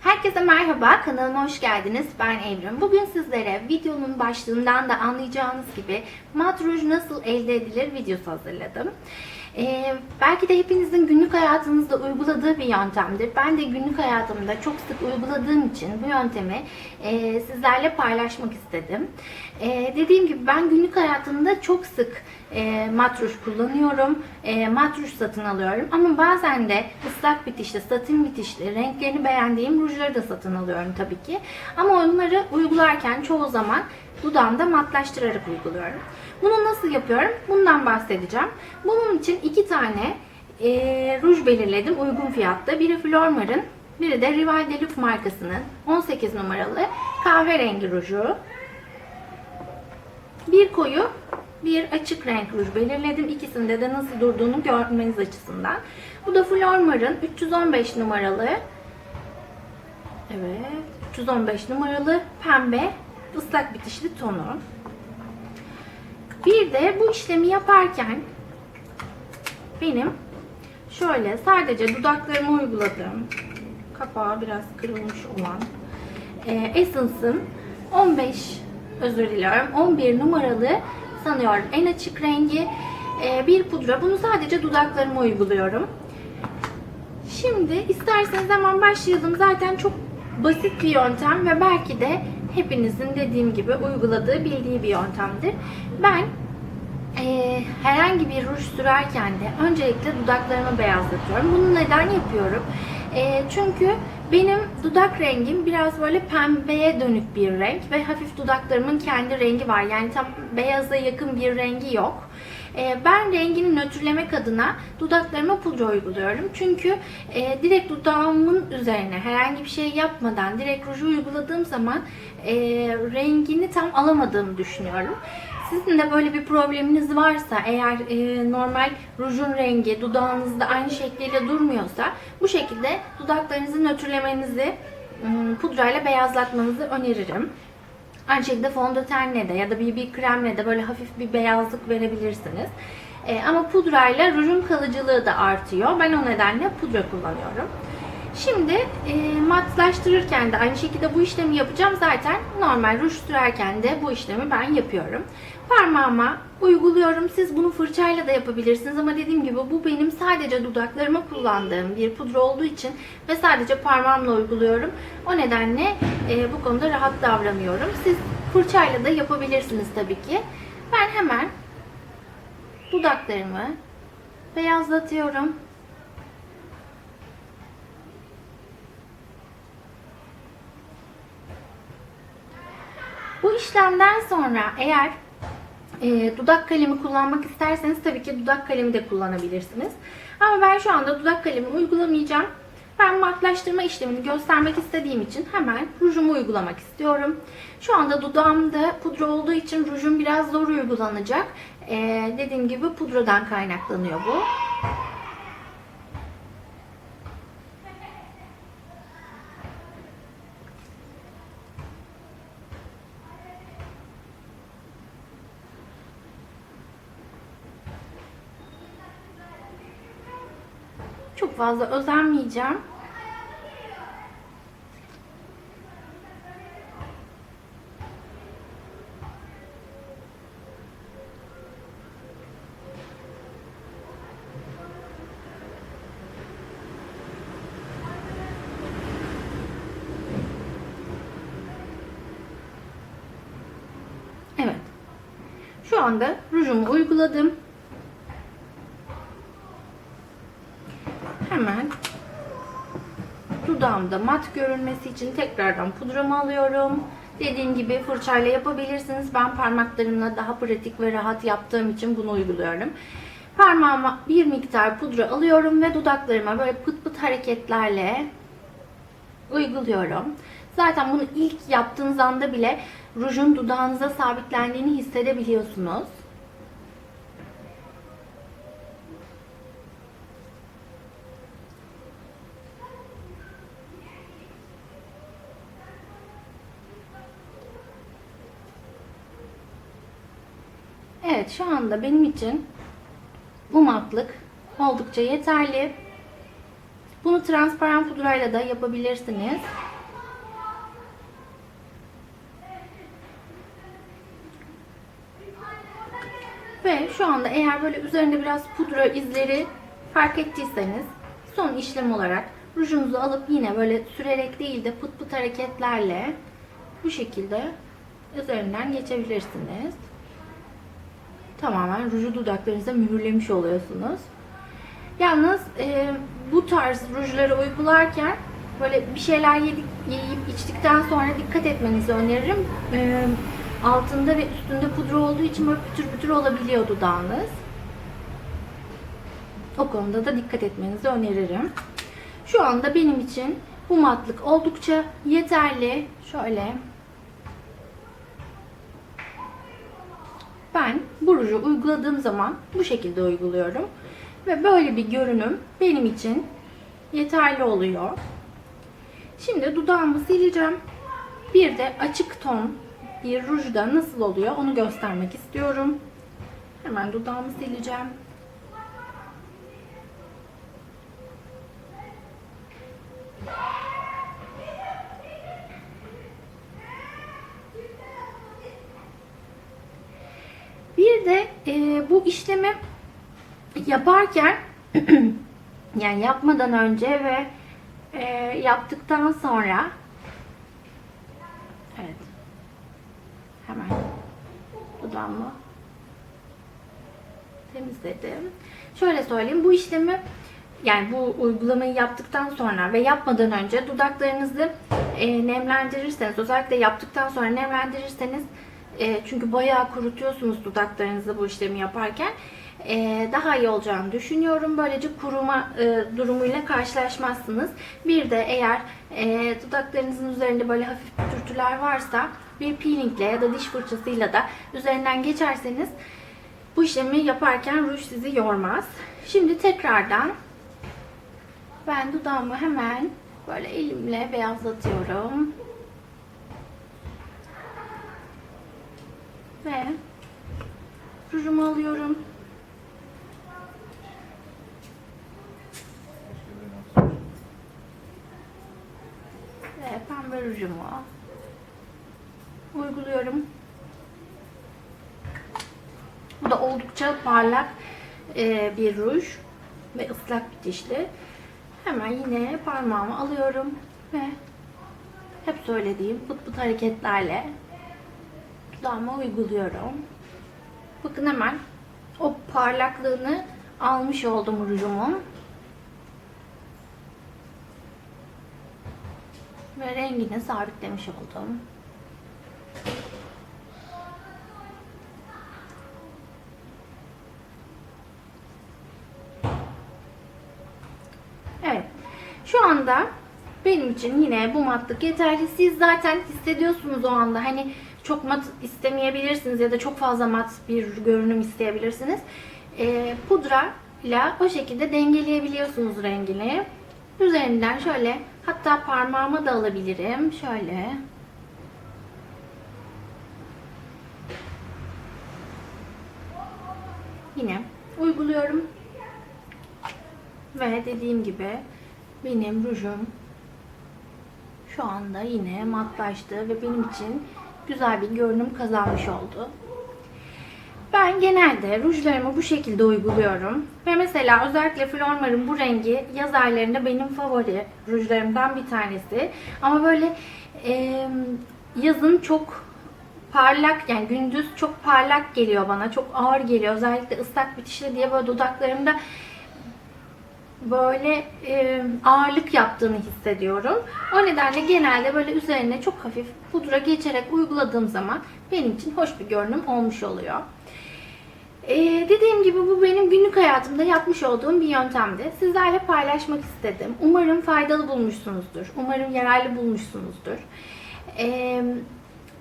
Herkese merhaba, kanalıma hoş geldiniz. Ben Evrim. Bugün sizlere videonun başlığından da anlayacağınız gibi mat ruj nasıl elde edilir videosu hazırladım. Ee, belki de hepinizin günlük hayatınızda uyguladığı bir yöntemdir. Ben de günlük hayatımda çok sık uyguladığım için bu yöntemi e, sizlerle paylaşmak istedim. E, dediğim gibi ben günlük hayatımda çok sık e, mat ruj kullanıyorum. E, mat ruj satın alıyorum. Ama bazen de ıslak bitişli, satin bitişli, renklerini beğendiğim rujları da satın alıyorum tabii ki. Ama onları uygularken çoğu zaman dudağımda matlaştırarak uyguluyorum. Bunu nasıl yapıyorum? Bundan bahsedeceğim. Bunun için iki tane e, ruj belirledim uygun fiyatta. Biri Flormar'ın, biri de Rival Deluf markasının 18 numaralı kahverengi ruju. Bir koyu, bir açık renk ruj belirledim. İkisinde de nasıl durduğunu görmeniz açısından. Bu da Flormar'ın 315 numaralı Evet, 315 numaralı pembe ıslak bitişli tonu. Bir de bu işlemi yaparken benim şöyle sadece dudaklarıma uyguladığım kapağı biraz kırılmış olan e, Essence'ın 15 özür diliyorum 11 numaralı sanıyorum en açık rengi e, bir pudra. Bunu sadece dudaklarıma uyguluyorum. Şimdi isterseniz hemen başlayalım. Zaten çok basit bir yöntem ve belki de hepinizin dediğim gibi uyguladığı, bildiği bir yöntemdir. Ben e, herhangi bir ruj sürerken de öncelikle dudaklarımı beyazlatıyorum. Bunu neden yapıyorum? E, çünkü benim dudak rengim biraz böyle pembeye dönük bir renk ve hafif dudaklarımın kendi rengi var. Yani tam beyaza yakın bir rengi yok. E, ben rengini nötrlemek adına dudaklarıma pudra uyguluyorum. Çünkü e, direkt dudağımın üzerine herhangi bir şey yapmadan direkt ruju uyguladığım zaman e, rengini tam alamadığımı düşünüyorum. Sizin de böyle bir probleminiz varsa eğer e, normal rujun rengi dudağınızda aynı şekliyle durmuyorsa bu şekilde dudaklarınızı nötrlemenizi ım, pudrayla beyazlatmanızı öneririm. Aynı şekilde fondötenle de ya da BB kremle de böyle hafif bir beyazlık verebilirsiniz. E, ama pudrayla rujun kalıcılığı da artıyor. Ben o nedenle pudra kullanıyorum. Şimdi e, matlaştırırken de aynı şekilde bu işlemi yapacağım. Zaten normal ruj sürerken de bu işlemi ben yapıyorum. Parmağıma uyguluyorum. Siz bunu fırçayla da yapabilirsiniz ama dediğim gibi bu benim sadece dudaklarıma kullandığım bir pudra olduğu için ve sadece parmağımla uyguluyorum. O nedenle e, bu konuda rahat davranıyorum. Siz fırçayla da yapabilirsiniz tabii ki. Ben hemen dudaklarımı beyazlatıyorum. İşlemden sonra eğer e, dudak kalemi kullanmak isterseniz tabii ki dudak kalemi de kullanabilirsiniz. Ama ben şu anda dudak kalemi uygulamayacağım. Ben matlaştırma işlemini göstermek istediğim için hemen rujumu uygulamak istiyorum. Şu anda dudağımda pudra olduğu için rujum biraz zor uygulanacak. E, dediğim gibi pudradan kaynaklanıyor bu. Fazla özenmeyeceğim. Evet. Şu anda rujumu uyguladım. hemen dudağımda mat görünmesi için tekrardan pudramı alıyorum. Dediğim gibi fırçayla yapabilirsiniz. Ben parmaklarımla daha pratik ve rahat yaptığım için bunu uyguluyorum. Parmağıma bir miktar pudra alıyorum ve dudaklarıma böyle pıt pıt hareketlerle uyguluyorum. Zaten bunu ilk yaptığınız anda bile rujun dudağınıza sabitlendiğini hissedebiliyorsunuz. Evet şu anda benim için bu matlık oldukça yeterli. Bunu transparan pudrayla da yapabilirsiniz. Ve şu anda eğer böyle üzerinde biraz pudra izleri fark ettiyseniz son işlem olarak rujunuzu alıp yine böyle sürerek değil de pıt pıt hareketlerle bu şekilde üzerinden geçebilirsiniz. Tamamen ruju dudaklarınıza mühürlemiş oluyorsunuz. Yalnız e, bu tarz rujları uygularken böyle bir şeyler yedik, yiyip içtikten sonra dikkat etmenizi öneririm. E, altında ve üstünde pudra olduğu için böyle pütür pütür olabiliyor dudağınız. O konuda da dikkat etmenizi öneririm. Şu anda benim için bu matlık oldukça yeterli. Şöyle ben bu ruju uyguladığım zaman bu şekilde uyguluyorum. Ve böyle bir görünüm benim için yeterli oluyor. Şimdi dudağımı sileceğim. Bir de açık ton bir rujda nasıl oluyor onu göstermek istiyorum. Hemen dudağımı sileceğim. Bir de e, bu işlemi yaparken yani yapmadan önce ve e, yaptıktan sonra evet hemen dudağımı temizledim. Şöyle söyleyeyim bu işlemi yani bu uygulamayı yaptıktan sonra ve yapmadan önce dudaklarınızı e, nemlendirirseniz özellikle yaptıktan sonra nemlendirirseniz e, çünkü bayağı kurutuyorsunuz dudaklarınızı bu işlemi yaparken e, daha iyi olacağını düşünüyorum. Böylece kuruma e, durumuyla karşılaşmazsınız. Bir de eğer e, dudaklarınızın üzerinde böyle hafif pütürtüler varsa bir peelingle ya da diş fırçasıyla da üzerinden geçerseniz bu işlemi yaparken ruj sizi yormaz. Şimdi tekrardan ben dudağımı hemen böyle elimle beyazlatıyorum. Ve rujumu alıyorum. Ve pembe rujumu uyguluyorum. Bu da oldukça parlak e, bir ruj ve ıslak bitişli. Hemen yine parmağımı alıyorum ve hep söylediğim pıt pıt hareketlerle dudağıma uyguluyorum. Bakın hemen o parlaklığını almış oldum rujumun. Ve rengini sabitlemiş oldum. Evet. Şu anda benim için yine bu matlık yeterli. Siz zaten hissediyorsunuz o anda. Hani çok mat istemeyebilirsiniz ya da çok fazla mat bir görünüm isteyebilirsiniz. Ee, pudra ile o şekilde dengeleyebiliyorsunuz rengini. Üzerinden şöyle hatta parmağıma da alabilirim. Şöyle. Yine uyguluyorum. Ve dediğim gibi benim rujum şu anda yine matlaştı ve benim için güzel bir görünüm kazanmış oldu. Ben genelde rujlarımı bu şekilde uyguluyorum. Ve mesela özellikle Flormar'ın bu rengi yaz aylarında benim favori rujlarımdan bir tanesi. Ama böyle e, yazın çok parlak yani gündüz çok parlak geliyor bana. Çok ağır geliyor. Özellikle ıslak bitişli diye böyle dudaklarımda böyle e, ağırlık yaptığını hissediyorum. O nedenle genelde böyle üzerine çok hafif pudra geçerek uyguladığım zaman benim için hoş bir görünüm olmuş oluyor. Ee, dediğim gibi bu benim günlük hayatımda yapmış olduğum bir yöntemdi. Sizlerle paylaşmak istedim. Umarım faydalı bulmuşsunuzdur. Umarım yararlı bulmuşsunuzdur. Ee,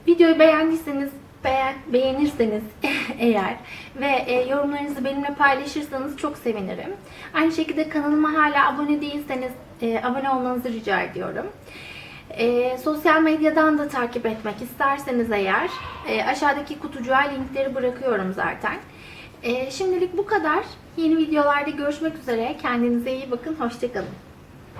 videoyu beğendiyseniz beğen, beğenirseniz eğer ve e, yorumlarınızı benimle paylaşırsanız çok sevinirim. Aynı şekilde kanalıma hala abone değilseniz e, abone olmanızı rica ediyorum. E, sosyal medyadan da takip etmek isterseniz eğer aşağıdaki kutucuğa linkleri bırakıyorum zaten. Şimdilik bu kadar. Yeni videolarda görüşmek üzere. Kendinize iyi bakın. Hoşçakalın.